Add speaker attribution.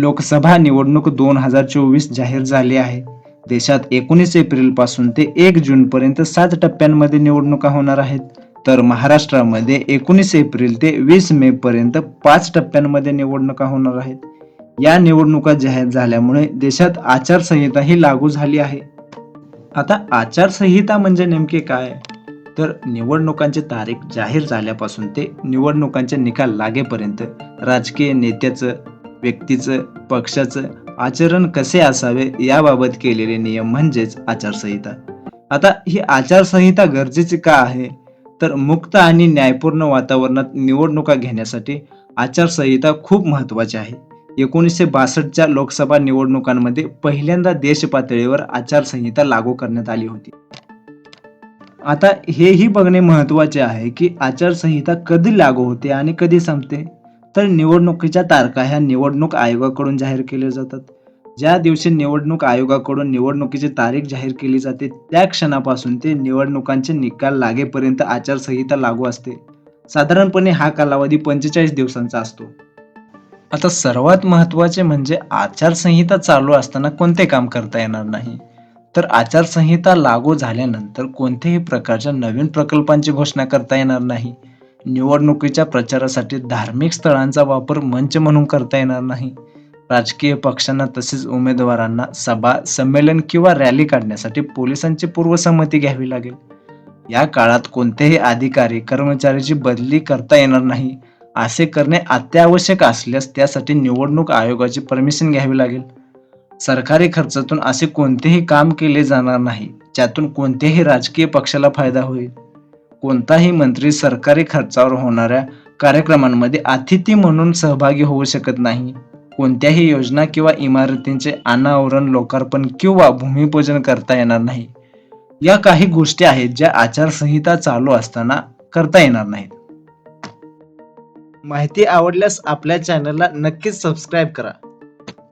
Speaker 1: लोकसभा निवडणूक दोन हजार चोवीस जाहीर झाली आहे. देशात एकोणीस एप्रिलपासून ते एक जून पर्यंत सात टप्प्यांमध्ये निवडणुका होणार आहेत. तर महाराष्ट्रामध्ये एकोणीस एप्रिल ते वीस मे पर्यंत पाच टप्प्यांमध्ये निवडणुका होणार आहेत. या निवडणुका जाहीर झाल्यामुळे देशात आचारसंहिताही लागू झाली आहे. आता आचारसंहिता म्हणजे नेमके काय? तर निवडणुकांची तारीख जाहीर झाल्यापासून ते निवडणुकांचे निकाल लागेपर्यंत राजकीय नेत्याचं व्यक्तीचं पक्षाचं आचरण कसे असावे याबाबत केलेले नियम म्हणजेच आचारसंहिता. आता ही आचारसंहिता गरजेची का आहे? तर मुक्त आणि न्यायपूर्ण वातावरणात निवडणुका घेण्यासाठी आचारसंहिता खूप महत्वाची आहे. एकोणीसशे बासष्टच्या लोकसभा निवडणुकांमध्ये पहिल्यांदा देश पातळीवर आचारसंहिता लागू करण्यात आली होती. आता हेही बघणे महत्त्वाचे आहे की आचारसंहिता कधी लागू होते आणि कधी संपते? तर निवडणुकीच्या तारखा ह्या निवडणूक आयोगाकडून जाहीर केल्या जातात. ज्या दिवशी निवडणूक आयोगाकडून निवडणुकीची तारीख जाहीर केली जाते त्या क्षणापासून ते निवडणुकांचे निकाल लागेपर्यंत आचारसंहिता लागू असते. साधारणपणे हा कालावधी पंचेचाळीस दिवसांचा असतो. आता सर्वात महत्त्वाचे म्हणजे आचारसंहिता चालू असताना कोणते काम करता येणार नाही. तर आचारसंहिता लागू झाल्यानंतर कोणत्याही प्रकारच्या नवीन प्रकल्पांची घोषणा करता येणार नाही. निवडणुकीच्या प्रचारासाठी धार्मिक स्थळांचा वापर मंच म्हणून करता येणार नाही. राजकीय पक्षांना तसेच उमेदवारांना सभा संमेलन किंवा रॅली काढण्यासाठी पोलिसांची पूर्वसंमती घ्यावी लागेल. या काळात कोणतेही अधिकारी कर्मचाऱ्याची बदली करता येणार नाही. असे करणे अत्यावश्यक असल्यास त्यासाठी निवडणूक आयोगाची परमिशन घ्यावी लागेल. सरकारी खर्चातून असे कोणतेही काम केले जाणार नाही ज्यातून कोणत्याही राजकीय पक्षाला फायदा होईल. कोणताही मंत्री सरकारी खर्चावर होणाऱ्या कार्यक्रमांमध्ये अतिथी म्हणून सहभागी होऊ शकत नाही. कोणत्याही योजना किंवा इमारतींचे अनावरण लोकार्पण किंवा भूमिपूजन करता येणार नाही. या काही गोष्टी आहेत ज्या आचारसंहिता चालू असताना करता येणार नाहीत. माहिती आवडल्यास आपल्या चॅनलला नक्कीच सबस्क्राईब करा.